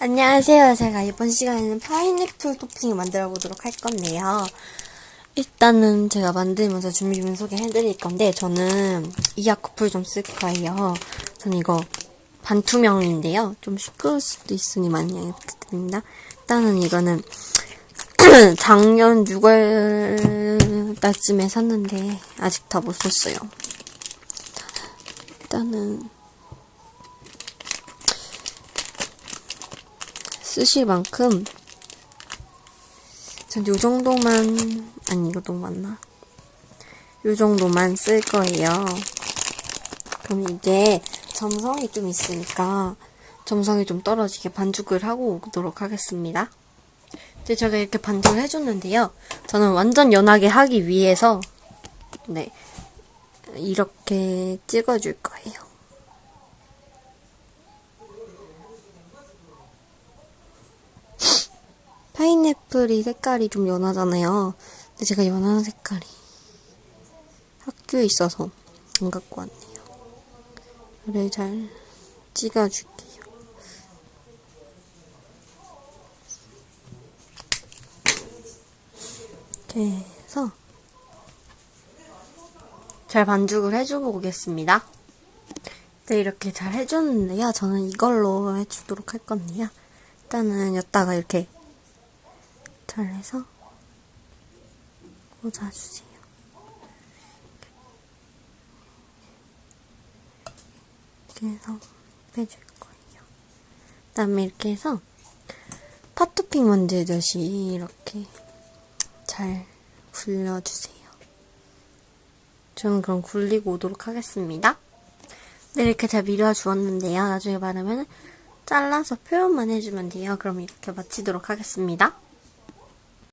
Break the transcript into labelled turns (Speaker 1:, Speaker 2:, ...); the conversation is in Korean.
Speaker 1: 안녕하세요. 제가 이번 시간에는 파인애플 토핑을 만들어 보도록 할 건데요. 일단은 제가 만들면서 준비물 소개해 드릴 건데, 저는 이아쿠풀 좀 쓸 거예요. 저는 이거 반투명인데요. 좀 시끄러울 수도 있으니 많이 양해 부탁드립니다. 일단은 이거는 작년 6월 달쯤에 샀는데, 아직 다 못 썼어요. 일단은 쓰실 만큼 전 요 정도만 아니 이거 너무 많나? 요 정도만 쓸 거예요. 그럼 이게 점성이 좀 있으니까 점성이 좀 떨어지게 반죽을 하고 오도록 하겠습니다. 이제 제가 이렇게 반죽을 해줬는데요. 저는 완전 연하게 하기 위해서 네 이렇게 찍어줄 거예요. 파인애플이 색깔이 좀 연하잖아요. 근데 제가 연한 색깔이 학교에 있어서 안 갖고 왔네요. 이를 잘 찍어줄게요. 이렇게 해서 잘 반죽을 해주고 오겠습니다. 네, 이렇게 잘 해줬는데요. 저는 이걸로 해주도록 할 건데요. 일단은 여기다가 이렇게 잘 해서 꽂아주세요. 이렇게 해서 빼줄 거예요. 그 다음에 이렇게 해서 팥토핑 만들듯이 이렇게 잘 굴려주세요. 저는 그럼 굴리고 오도록 하겠습니다. 네, 이렇게 잘 밀어주었는데요. 나중에 바르면 잘라서 표현만 해주면 돼요. 그럼 이렇게 마치도록 하겠습니다.